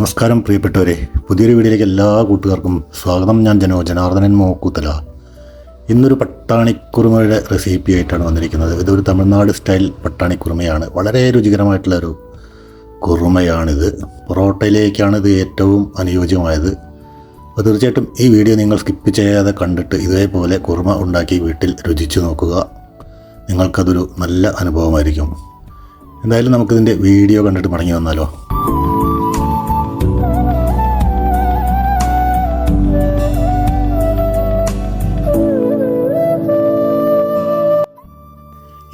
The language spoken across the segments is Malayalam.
നമസ്കാരം പ്രിയപ്പെട്ടവരെ. പുതിയൊരു വീഡിയോയിലേക്ക് എല്ലാ കൂട്ടുകാർക്കും സ്വാഗതം. ഞാൻ ജനോ ജനാർദ്ദനൻ മോക്കൂത്തല. ഇന്നൊരു പട്ടാണിക്കുറുമയുടെ റെസിപ്പി ആയിട്ടാണ് വന്നിരിക്കുന്നത്. ഇതൊരു തമിഴ്നാട് സ്റ്റൈൽ പട്ടാണിക്കുറുമയാണ്. വളരെ രുചികരമായിട്ടുള്ള ഒരു കുറുമയാണിത്. പൊറോട്ടയിലേക്കാണ് ഇത് ഏറ്റവും അനുയോജ്യമായത്. അപ്പോൾ തീർച്ചയായിട്ടും ഈ വീഡിയോ നിങ്ങൾ സ്കിപ്പ് ചെയ്യാതെ കണ്ടിട്ട് ഇതേപോലെ കുറുമ ഉണ്ടാക്കി വീട്ടിൽ രുചിച്ചു നോക്കുക. നിങ്ങൾക്കതൊരു നല്ല അനുഭവമായിരിക്കും. എന്തായാലും നമുക്കിതിന്റെ വീഡിയോ കണ്ടിട്ട് മടങ്ങി വന്നാലോ?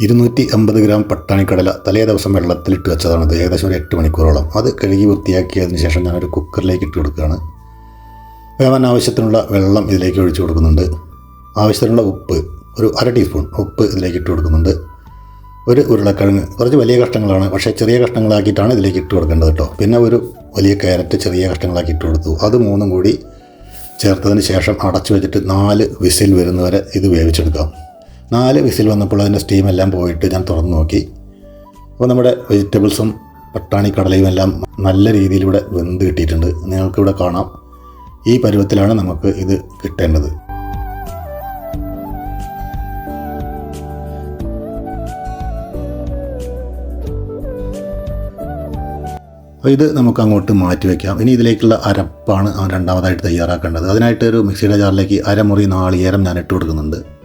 ഇരുന്നൂറ്റി അമ്പത് ഗ്രാം പട്ടാണിക്കടല തലേ ദിവസം വെള്ളത്തിലിട്ട് വെച്ചതാണത് ഏകദേശം ഒരു എട്ട് മണിക്കൂറോളം. അത് കഴുകി വൃത്തിയാക്കിയതിന് ശേഷം ഞാനൊരു കുക്കറിലേക്ക് ഇട്ട് കൊടുക്കുകയാണ്. വേവാൻ ആവശ്യത്തിനുള്ള വെള്ളം ഇതിലേക്ക് ഒഴിച്ചു കൊടുക്കുന്നുണ്ട്. ആവശ്യത്തിനുള്ള ഉപ്പ് ഒരു അര ടീസ്പൂൺ ഉപ്പ് ഇതിലേക്ക് ഇട്ട് കൊടുക്കുന്നുണ്ട്. ഒരു ഉരുളക്കിഴങ്ങ് കുറച്ച് വലിയ കഷ്ണങ്ങളാണ്. പക്ഷേ ചെറിയ കഷ്ണങ്ങളാക്കിയിട്ടാണ് ഇതിലേക്ക് ഇട്ട് കൊടുക്കേണ്ടത് കേട്ടോ. പിന്നെ ഒരു വലിയ ക്യാരറ്റ് ചെറിയ കഷ്ണങ്ങളാക്കി ഇട്ട് കൊടുത്തു. അത് മൂന്നും കൂടി ചേർത്തതിന് ശേഷം അടച്ചു വെച്ചിട്ട് നാല് വിസിൽ വരുന്നവരെ ഇത് വേവിച്ചെടുക്കാം. നാല് വിസിൽ വന്നപ്പോൾ അതിന്റെ സ്റ്റീം എല്ലാം പോയിട്ട് ഞാൻ തുറന്നു നോക്കി. അപ്പോൾ നമ്മുടെ വെജിറ്റബിൾസും പട്ടാണി കടലയും എല്ലാം നല്ല രീതിയിലൂടെ വെന്ത് കിട്ടിയിട്ടുണ്ട്. നിങ്ങൾക്കിവിടെ കാണാം. ഈ പരുവത്തിലാണ് നമുക്ക് ഇത് കിട്ടേണ്ടത്. അപ്പോൾ ഇത് നമുക്ക് അങ്ങോട്ട് മാറ്റി വയ്ക്കാം ഇനി ഇതിലേക്കുള്ള അരപ്പാണ് രണ്ടാമതായിട്ട് തയ്യാറാക്കേണ്ടത്. അതിനായിട്ട് ഒരു മിക്സിയുടെ ജാറിലേക്ക് അരമുറി നാളികേരം ഞാൻ ഇട്ട് കൊടുക്കുന്നുണ്ട്.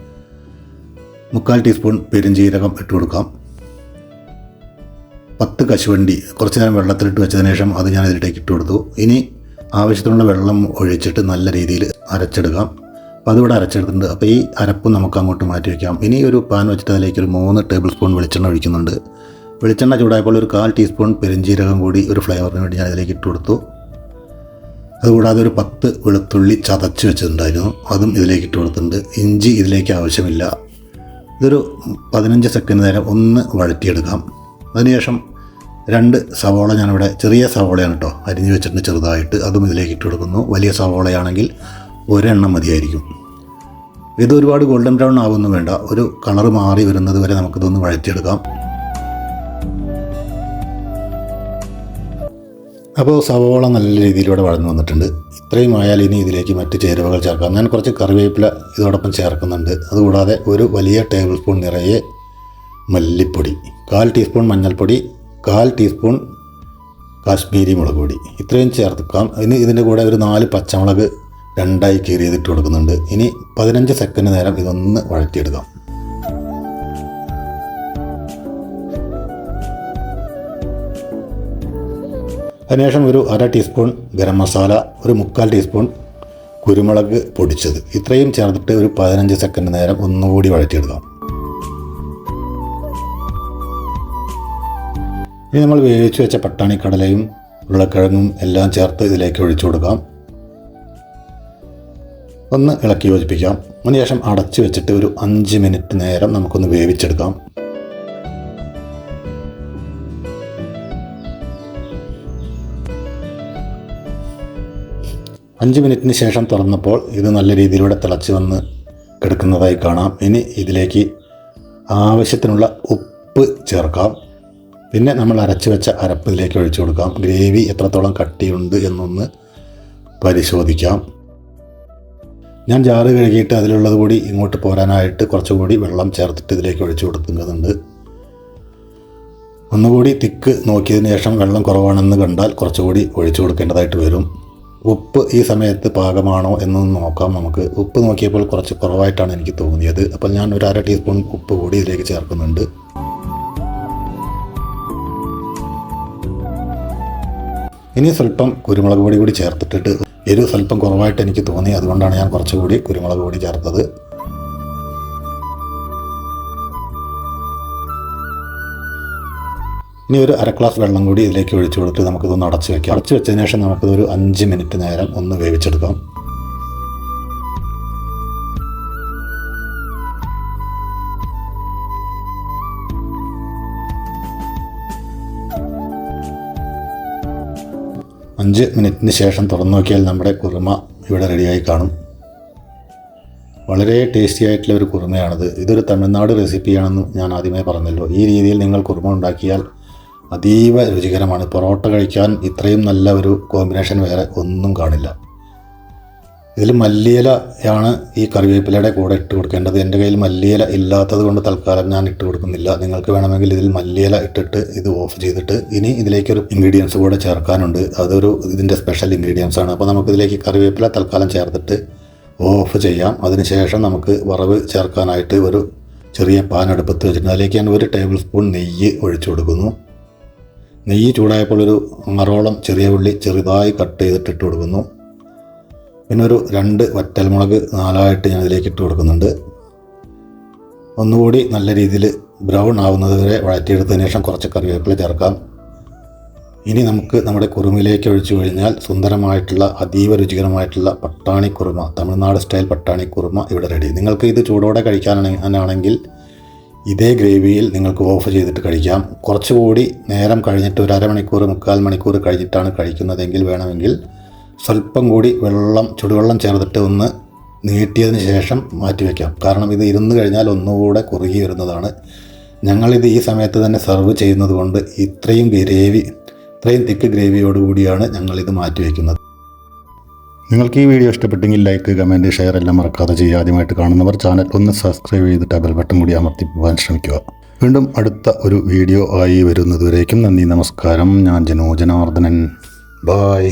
മുക്കാൽ ടീസ്പൂൺ പെരുംജീരകം ഇട്ട് കൊടുക്കാം. പത്ത് കശുവണ്ടി കുറച്ച് നേരം വെള്ളത്തിലിട്ട് വെച്ചതിന് ശേഷം അത് ഞാൻ ഇതിലേക്ക് ഇട്ട് കൊടുത്തു. ഇനി ആവശ്യത്തിനുള്ള വെള്ളം ഒഴിച്ചിട്ട് നല്ല രീതിയിൽ അരച്ചെടുക്കാം. അപ്പോൾ അതിവിടെ അരച്ചെടുത്തിട്ടുണ്ട്. അപ്പോൾ ഈ അരപ്പ് നമുക്ക് അങ്ങോട്ട് മാറ്റി വയ്ക്കാം ഇനി ഒരു പാൻ വെച്ചിട്ട് അതിലേക്ക് ഒരു മൂന്ന് ടേബിൾ സ്പൂൺ വെളിച്ചെണ്ണ ഒഴിക്കുന്നുണ്ട്. വെളിച്ചെണ്ണ ചൂടായപ്പോൾ ഒരു കാൽ ടീസ്പൂൺ പെരുംജീരകം കൂടി ഒരു ഫ്ലേവറിന് വേണ്ടി ഞാൻ ഇതിലേക്ക് ഇട്ട് കൊടുത്തു. അതുകൂടാതെ ഒരു പത്ത് വെളുത്തുള്ളി ചതച്ച് വെച്ചിട്ടുണ്ടായിരുന്നു. അതും ഇതിലേക്ക് ഇട്ട് കൊടുത്തിട്ടുണ്ട്. ഇഞ്ചി ഇതിലേക്ക് ആവശ്യമില്ല. ഇതൊരു പതിനഞ്ച് സെക്കൻഡ് നേരം ഒന്ന് വഴറ്റിയെടുക്കാം. അതിനുശേഷം രണ്ട് സവോള ഞാനിവിടെ ചെറിയ സവോളയാണ് കേട്ടോ അരിഞ്ഞ് വെച്ചിട്ടുണ്ട് ചെറുതായിട്ട്. അതും ഇതിലേക്ക് ഇട്ട് കൊടുക്കുന്നു. വലിയ സവോളയാണെങ്കിൽ ഒരെണ്ണം മതിയായിരിക്കും. ഇത് ഒരുപാട് ഗോൾഡൻ ബ്രൗൺ ആവുമെന്ന് വേണ്ട. ഒരു കളർ മാറി വരുന്നത് വരെ നമുക്കിതൊന്ന് വഴറ്റിയെടുക്കാം. അപ്പോൾ സവോള നല്ല രീതിയിലൂടെ വളർന്നു വന്നിട്ടുണ്ട്. ഇത്രയും ആയാൽ ഇനി ഇതിലേക്ക് മറ്റ് ചേരുവകൾ ചേർക്കാം. ഞാൻ കുറച്ച് കറിവേപ്പില ഇതോടൊപ്പം ചേർക്കുന്നുണ്ട്. അതുകൂടാതെ ഒരു വലിയ ടേബിൾ സ്പൂൺ നിറയെ മല്ലിപ്പൊടി കാൽ ടീസ്പൂൺ മഞ്ഞൾപ്പൊടി കാൽ ടീസ്പൂൺ കാശ്മീരി മുളക് പൊടി. ഇത്രയും ചേർക്കാം. ഇനി ഇതിന്റെ കൂടെ ഒരു നാല് പച്ചമുളക് രണ്ടായി കീറിയതിട്ട് കൊടുക്കുന്നുണ്ട്. ഇനി പതിനഞ്ച് സെക്കൻഡ് നേരം ഇതൊന്ന് വഴറ്റിയെടുക്കാം. അതിനുശേഷം ഒരു അര ടീസ്പൂൺ ഗരം മസാല ഒരു മുക്കാൽ ടീസ്പൂൺ കുരുമുളക് പൊടിച്ചത്. ഇത്രയും ചേർത്തിട്ട് ഒരു പതിനഞ്ച് സെക്കൻഡ് നേരം ഒന്നുകൂടി വഴറ്റിയെടുക്കാം. ഇനി നമ്മൾ വേവിച്ച് വെച്ച പട്ടാണിക്കടലയും ഉരുളക്കിഴങ്ങും എല്ലാം ചേർത്ത് ഇതിലേക്ക് ഒഴിച്ചു കൊടുക്കാം. ഒന്ന് ഇളക്കി യോജിപ്പിക്കാം. അതിനുശേഷം അടച്ചു വെച്ചിട്ട് ഒരു അഞ്ച് മിനിറ്റ് നേരം നമുക്കൊന്ന് വേവിച്ചെടുക്കാം. അഞ്ച് മിനിറ്റിന് ശേഷം തുറന്നപ്പോൾ ഇത് നല്ല രീതിയിലൂടെ തിളച്ച് വന്ന് കിടക്കുന്നതായി കാണാം. ഇനി ഇതിലേക്ക് ആവശ്യത്തിനുള്ള ഉപ്പ് ചേർക്കാം. പിന്നെ നമ്മൾ അരച്ച് വെച്ച അരപ്പ് ഇതിലേക്ക് ഒഴിച്ചു കൊടുക്കാം. ഗ്രേവി എത്രത്തോളം കട്ടിയുണ്ട് എന്നൊന്ന് പരിശോധിക്കാം. ഞാൻ ജാറ് കഴുകിയിട്ട് അതിലുള്ളത് കൂടി ഇങ്ങോട്ട് പോരാനായിട്ട് കുറച്ചുകൂടി വെള്ളം ചേർത്തിട്ട് ഇതിലേക്ക് ഒഴിച്ചു കൊടുക്കുന്നുണ്ട് ഒന്നുകൂടി തിക്ക് നോക്കിയതിന് ശേഷം വെള്ളം കുറവാണെന്ന് കണ്ടാൽ കുറച്ചുകൂടി ഒഴിച്ചു കൊടുക്കേണ്ടതായിട്ട് വരും. ഉപ്പ് ഈ സമയത്ത് പാകമാണോ എന്നൊന്ന് നോക്കാം നമുക്ക്. ഉപ്പ് നോക്കിയപ്പോൾ കുറച്ച് കുറവായിട്ടാണ് എനിക്ക് തോന്നിയത്. അപ്പോൾ ഞാൻ ഒരു അര ടീസ്പൂൺ ഉപ്പ് കൂടി ഇതിലേക്ക് ചേർക്കുന്നുണ്ട്. ഇനി സ്വല്പം കുരുമുളക് പൊടി കൂടി ചേർത്തിട്ടിട്ട് എരിവ് സ്വല്പം കുറവായിട്ട് എനിക്ക് തോന്നി. അതുകൊണ്ടാണ് ഞാൻ കുറച്ചുകൂടി കുരുമുളക് പൊടി ചേർത്തത്. ഇനി ഒരു അര ഗ്ലാസ് വെള്ളം കൂടി ഇതിലേക്ക് ഒഴിച്ചു കൊടുത്ത് നമുക്കിതൊന്ന് അടച്ച് വെക്കാം. അടച്ചു വെച്ചതിന് ശേഷം നമുക്കിതൊരു അഞ്ച് മിനിറ്റ് നേരം ഒന്ന് വേവിച്ചെടുക്കാം. അഞ്ച് മിനിറ്റിന് ശേഷം തുറന്നു നോക്കിയാൽ നമ്മുടെ കുറുമ ഇവിടെ റെഡിയായി കാണും. വളരെ ടേസ്റ്റി ആയിട്ടുള്ള ഒരു കുറുമയാണിത്. ഇതൊരു തമിഴ്നാട് റെസിപ്പിയാണെന്ന് ഞാൻ ആദ്യമേ പറഞ്ഞല്ലോ. ഈ രീതിയിൽ നിങ്ങൾ കുറുമ ഉണ്ടാക്കിയാൽ അതീവ രുചികരമാണ്. പൊറോട്ട കഴിക്കാൻ ഇത്രയും നല്ല ഒരു കോമ്പിനേഷൻ വേറെ ഒന്നും കാണില്ല. ഇതിൽ മല്ലിയിലയാണ് ഈ കറിവേപ്പിലയുടെ കൂടെ ഇട്ട് കൊടുക്കേണ്ടത്. എന്റെ കയ്യിൽ മല്ലിയില ഇല്ലാത്തത് കൊണ്ട് തൽക്കാലം ഞാൻ ഇട്ട് കൊടുക്കുന്നില്ല. നിങ്ങൾക്ക് വേണമെങ്കിൽ ഇതിൽ മല്ലിയില ഇട്ടിട്ട് ഇത് ഓഫ് ചെയ്തിട്ട് ഇനി ഇതിലേക്കൊരു ഇൻഗ്രീഡിയൻസ് കൂടെ ചേർക്കാനുണ്ട്. അതൊരു ഇതിന്റെ സ്പെഷ്യൽ ഇൻഗ്രീഡിയൻസ് ആണ്. അപ്പോൾ നമുക്കിതിലേക്ക് കറിവേപ്പില തൽക്കാലം ചേർത്തിട്ട് ഓഫ് ചെയ്യാം. അതിനുശേഷം നമുക്ക് വറവ് ചേർക്കാനായിട്ട് ഒരു ചെറിയ പാൻ അടുപ്പത്ത് വെച്ചിട്ടുണ്ട്. അതിലേക്ക് ഞാൻ ഒരു ടേബിൾ സ്പൂൺ നെയ്യ് ഒഴിച്ചു കൊടുക്കുന്നു. നെയ്യ് ചൂടായപ്പോൾ ഒരു ആറോളം ചെറിയ ഉള്ളി ചെറുതായി കട്ട് ചെയ്തിട്ട് ഇട്ട് കൊടുക്കുന്നു. പിന്നെ ഒരു രണ്ട് വറ്റൽമുളക് നാലായിട്ട് ഞാൻ ഇതിലേക്ക് ഇട്ട് കൊടുക്കുന്നുണ്ട്. ഒന്നുകൂടി നല്ല രീതിയിൽ ബ്രൗൺ ആവുന്നത് വരെ വഴറ്റിയെടുത്തതിന് ശേഷം കുറച്ച് കറിവേപ്പില ചേർക്കാം. ഇനി നമുക്ക് നമ്മുടെ കുറുമിലേക്ക് ഒഴിച്ചു കഴിഞ്ഞാൽ സുന്ദരമായിട്ടുള്ള അതീവ രുചികരമായിട്ടുള്ള പട്ടാണി കുറുമ തമിഴ്നാട് സ്റ്റൈൽ പട്ടാണി കുറുമ ഇവിടെ റെഡി. നിങ്ങൾക്ക് ഇത് ചൂടോടെ കഴിക്കാനാണെങ്കിൽ ഇതേ ഗ്രേവിയിൽ നിങ്ങൾക്ക് ഓഫ് ചെയ്തിട്ട് കഴിക്കാം. കുറച്ചുകൂടി നേരം കഴിഞ്ഞിട്ട് ഒരു അരമണിക്കൂർ മുക്കാൽ മണിക്കൂർ കഴിഞ്ഞിട്ടാണ് കഴിക്കുന്നതെങ്കിൽ വേണമെങ്കിൽ സ്വല്പം കൂടി വെള്ളം ചുടുവെള്ളം ചേർത്തിട്ട് ഒന്ന് നീട്ടിയതിന് ശേഷം മാറ്റി വയ്ക്കാം കാരണം ഇത് ഇരുന്ന് കഴിഞ്ഞാൽ ഒന്നുകൂടെ കുറുകി വരുന്നതാണ്. ഞങ്ങളിത് ഈ സമയത്ത് തന്നെ സെർവ് ചെയ്യുന്നത് കൊണ്ട് ഇത്രയും ഗ്രേവി ഇത്രയും തിക്ക് ഗ്രേവിയോടുകൂടിയാണ് ഞങ്ങളിത് മാറ്റി വയ്ക്കുന്നത് നിങ്ങൾക്ക് ഈ വീഡിയോ ഇഷ്ടപ്പെട്ടെങ്കിൽ ലൈക്ക് കമന്റ് ഷെയർ എല്ലാം മറക്കാതെ ചെയ്യുക. ആദ്യമായിട്ട് കാണുന്നവർ ചാനൽ ഒന്ന് സബ്സ്ക്രൈബ് ചെയ്തിട്ട് ബെൽ ബട്ടൺ കൂടി അമർത്തി പോകാൻ ശ്രമിക്കുക. വീണ്ടും അടുത്ത ഒരു വീഡിയോ ആയി വരുന്നതുവരേക്കും നന്ദി നമസ്കാരം. ഞാൻ ജനോ ജനാർദ്ദനൻ ബായ്